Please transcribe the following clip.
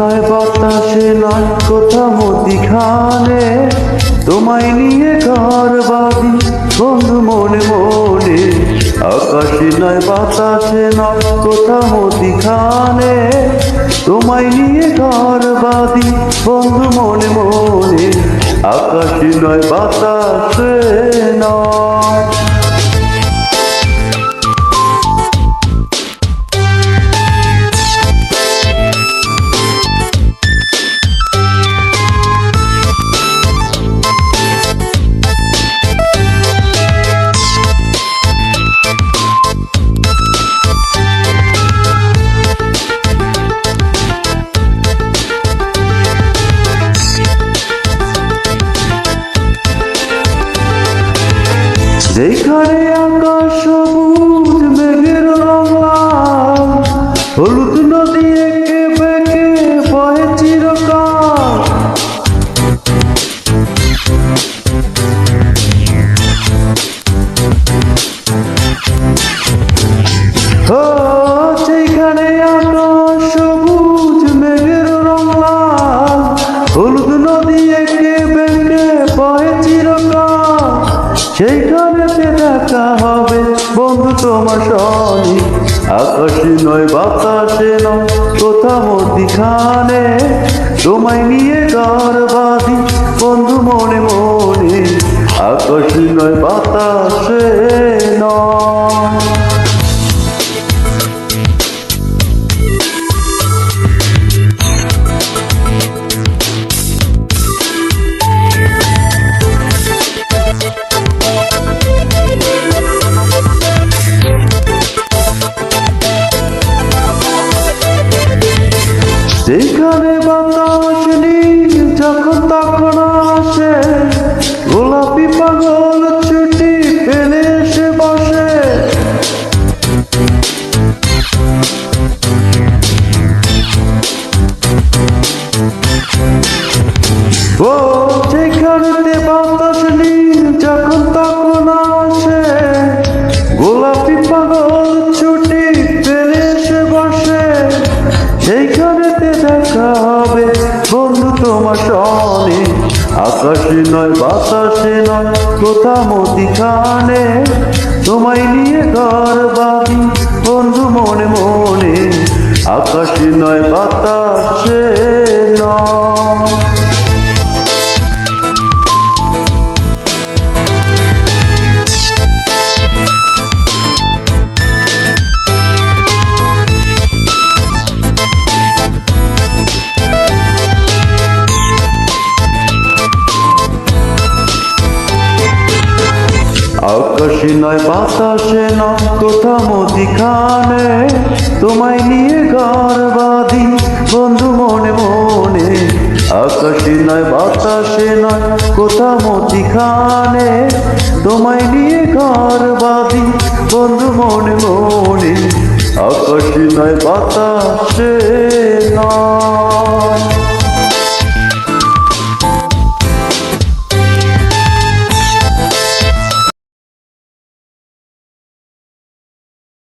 নয়, বাতাসে নয় কোথা মতিখানে তোমায় নিয়ে ঘর বাদি বন্ধু মনে মনে। আকাশে নয়, বাতাসে নয় কোথা মতিখানে তোমায় নিয়ে ঘর বাদি বন্ধু মনে মনে। আকাশে নয়, বাতাসে নয়। যেখানে আকাশ তোমার সনি আকাশে নয়, বাতাসে নয় কোথা মতিখানে তোমায় নিয়ে গর্বাদি বন্ধু মনে মনে। আকাশে নয়, বাতাসে নয় যেখানে বাতাস নীল, যখন তখন আসে, গোলাপি পাগল ছুটি ফেলে এসে বসে। ও, যেখানেতে বাতাস নীল, যখন তখন আসে, গোলাপি পাগল বন্ধু তোমার সনে আকাশে নয়, বাতাসে নয়, কোথা মতিখানে? তোমায় নিয়ে ঘর বাঁধি, বন্ধু মনে মনে, আকাশে নয়, বাতাসে নয়। আকাশে নয়, বাতাসে নয়, কোথা মতিখানে? তোমায় নিয়ে ঘর বাঁধি বন্ধু মনে মনে। আকাশে নয়, বাতাসে নয়, কোথা মতিখানে? তোমায় নিয়ে ঘর বাঁধি বন্ধু মনে মনে। আকাশে নয়, বাতাসে নয়।